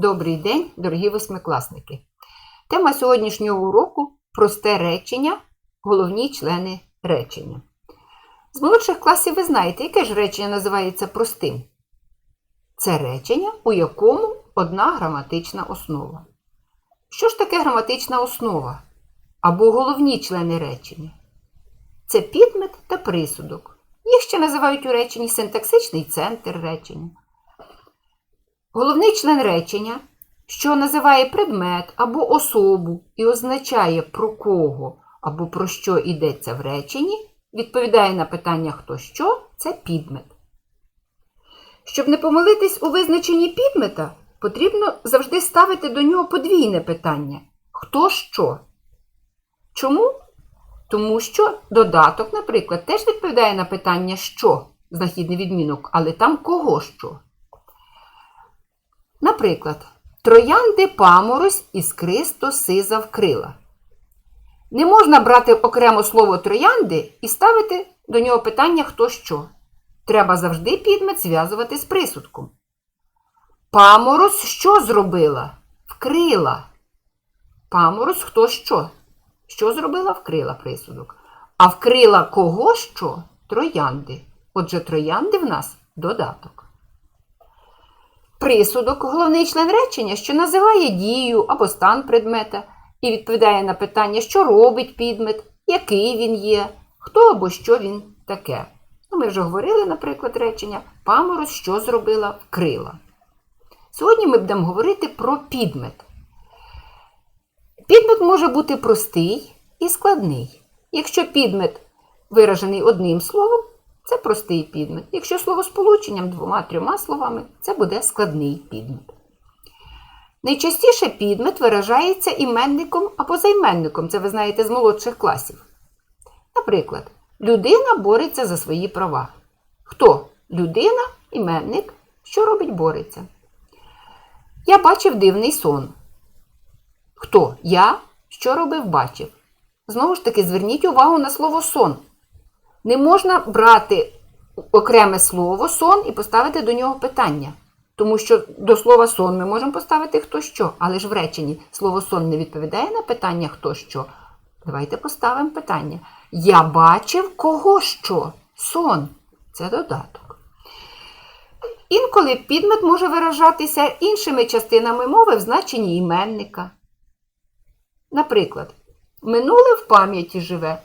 Добрий день, дорогі восьмикласники. Тема сьогоднішнього уроку просте речення, головні члени речення. З молодших класів ви знаєте, яке ж речення називається простим? Це речення, у якому одна граматична основа. Що ж таке граматична основа? Або головні члени речення? Це підмет та присудок. Їх ще називають у реченні синтаксичний центр речення. Головний член речення, що називає предмет або особу і означає про кого або про що йдеться в реченні, відповідає на питання хто що, це підмет. Щоб не помилитись у визначенні підмета, потрібно завжди ставити до нього подвійне питання хто що. Чому? Тому що додаток, наприклад, теж відповідає на питання що, знахідний відмінок, але там кого що. Наприклад, троянди паморозь іскристо сиза вкрила. Не можна брати окремо слово троянди і ставити до нього питання хто що. Треба завжди підмет зв'язувати з присудком. Паморозь що зробила? Вкрила. Паморозь хто що? Що зробила? Вкрила присудок. А вкрила кого що? Троянди. Отже, троянди в нас додаток. Присудок головний член речення, що називає дію або стан предмета і відповідає на питання, що робить підмет, який він є, хто або що він таке. Ну, Ми вже говорили, наприклад, речення паморозь що зробила, вкрила. Сьогодні ми будемо говорити про підмет. Підмет може бути простий і складний. Якщо підмет виражений одним словом, це простий підмет. Якщо словосполученням двома-трьома словами, це буде складний підмет. Найчастіше підмет виражається іменником або займенником, це ви знаєте з молодших класів. Наприклад, людина бореться за свої права. Хто? Людина, іменник, що робить бореться. Я бачив дивний сон. Хто? Я, що робив, бачив. Знову ж таки, зверніть увагу на слово сон. Не можна брати окреме слово сон і поставити до нього питання. Тому що до слова сон ми можемо поставити хто що, але ж в реченні слово сон не відповідає на питання хто що. Давайте поставимо питання. Я бачив кого що? Сон. Це додаток. Інколи підмет може виражатися іншими частинами мови в значенні іменника. Наприклад, минуле в пам'яті живе.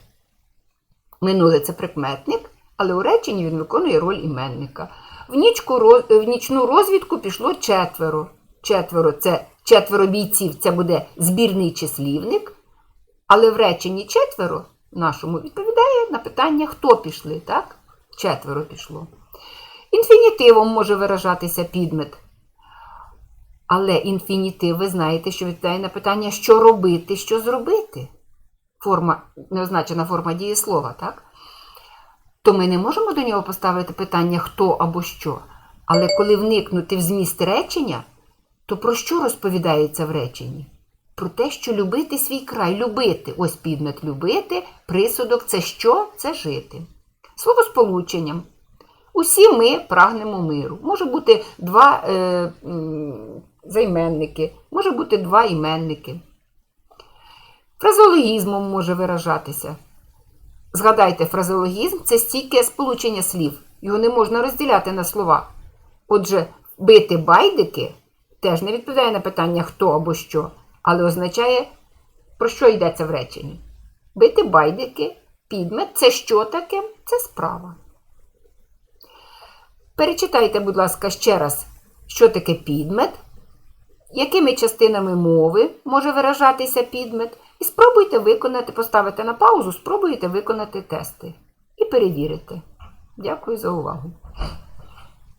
Минуле це прикметник, але у реченні він виконує роль іменника. В, нічку, в нічну розвідку пішло четверо. Четверо це четверо бійців, це буде збірний числівник. Але в реченні четверо нашому відповідає на питання, хто пішли, так? Четверо пішло. Інфінітивом може виражатися підмет. Але інфінітив, ви знаєте, що відповідає на питання, що робити, що зробити. Форма, неозначена форма дієслова, так? То ми не можемо до нього поставити питання хто або що. Але коли вникнути в зміст речення, то про що розповідається в реченні? Про те, що любити свій край, любити. Ось підмет любити, присудок це що? Це жити. Словосполученням. Усі ми прагнемо миру. Може бути два е, займенники, може бути два іменники. Фразеологізмом може виражатися. Згадайте, фразеологізм це стійке сполучення слів. Його не можна розділяти на слова. Отже, бити байдики теж не відповідає на питання хто або що, але означає, про що йдеться в реченні. Бити байдики, підмет це що таке? Це справа. Перечитайте, будь ласка, ще раз, що таке підмет, якими частинами мови може виражатися підмет, і спробуйте виконати, поставити на паузу, спробуйте виконати тести і перевірити. Дякую за увагу.